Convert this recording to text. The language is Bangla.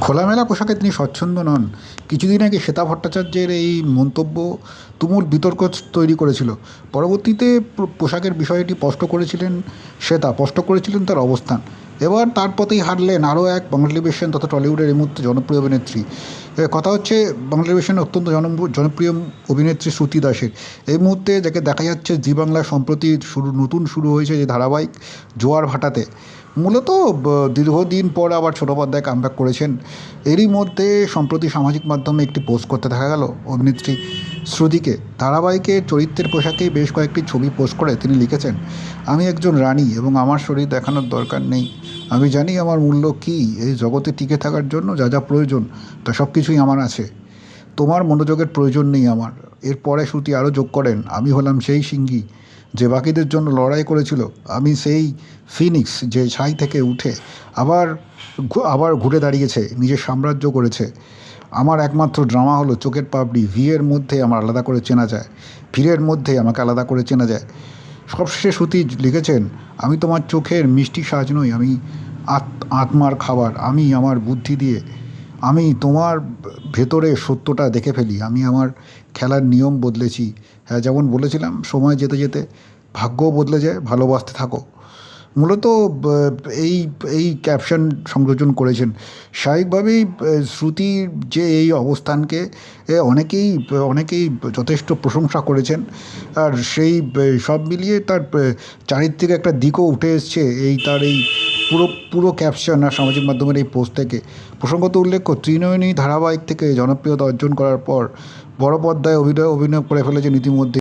খোলামেলা পোশাকে তিনি স্বচ্ছন্দ নন। কিছুদিন আগে শ্বেতা ভট্টাচার্যের এই মন্তব্য তুমুল বিতর্ক তৈরি করেছিল। পরবর্তীতে পোশাকের বিষয়টি স্পষ্ট করেছিলেন শ্বেতা, স্পষ্ট করেছিলেন তার অবস্থান। এবার তার পথেই হারলেন আরও এক বাংলা টেলিভিশন তথা টলিউডের এই মুহূর্তে জনপ্রিয় অভিনেত্রী। কথা হচ্ছে, বাংলা টেলিভিশনের অত্যন্ত জন- জনপ্রিয় অভিনেত্রী শ্রুতি দাসের। এই মুহূর্তে যাকে দেখা যাচ্ছে, জি বাংলা সম্প্রতি শুরু, নতুন শুরু হয়েছে যে ধারাবাহিক জোয়ার ভাটাতে। মূলত দীর্ঘদিন পর আবার পর্দায় কামব্যাক করেছেন। এরই মধ্যে সম্প্রতি সামাজিক মাধ্যমে একটি পোস্ট করতে দেখা গেল অভিনেত্রী শ্রুতিকে। ধারাবাহিকের চরিত্রের পোশাকেই বেশ কয়েকটি ছবি পোস্ট করে তিনি লিখেছেন, আমি একজন রানী এবং আমার শরীর দেখানোর দরকার নেই। আমি জানি আমার মূল্য কী, এই জগতে টিকে থাকার জন্য যা যা প্রয়োজন, তা সব কিছুই আমার আছে। তোমার মনোযোগের প্রয়োজন নেই আমার। এরপরে শ্রুতি আরও যোগ করেন, আমি হলাম সেই সিঙ্গি। যে বাকিদের জন্য লড়াই করেছিল, আমি সেই ফিনিক্স যে ছাই থেকে উঠে আবার আবার ঘুরে দাঁড়িয়েছে, নিজের সাম্রাজ্য করেছে। আমার একমাত্র ড্রামা হলো চোখের পাপড়ি, ভিয়ের মধ্যে আমার আলাদা করে চেনা যায়, ভিড়ের মধ্যে আমাকে আলাদা করে চেনা যায়। সবশেষে শ্রুতি লিখেছেন, আমি তোমার চোখের মিষ্টি সাজ নই, আমি আত- আত্মার খাবার, আমি আমার বুদ্ধি দিয়ে আমি তোমার ভেতরে সত্যটা দেখে ফেলি। আমি আমার খেলার নিয়ম বদলেছি। হ্যাঁ যেমন বলেছিলাম, সময় যেতে যেতে ভাগ্যও বদলে যায়, ভালোবাসতে থাকো। মূলত এই এই ক্যাপশন সংযোজন করেছেন। স্বাভাবিকভাবেই শ্রুতির যে এই অবস্থানকে অনেকেই অনেকেই যথেষ্ট প্রশংসা করেছেন। আর সেই সব মিলিয়ে তার চারিত্রিক একটা দিকও উঠে এসছে। এই, তার এই পুরো পুরো ক্যাপশন আর সামাজিক মাধ্যমের এই পোস্ট থেকে প্রসঙ্গত উল্লেখ্য, ত্রিনয়নী ধারাবাহিক থেকে জনপ্রিয়তা অর্জন করার পর বড় পর্দায় অভিনয় অভিনয় করে ফেলেছেন ইতিমধ্যে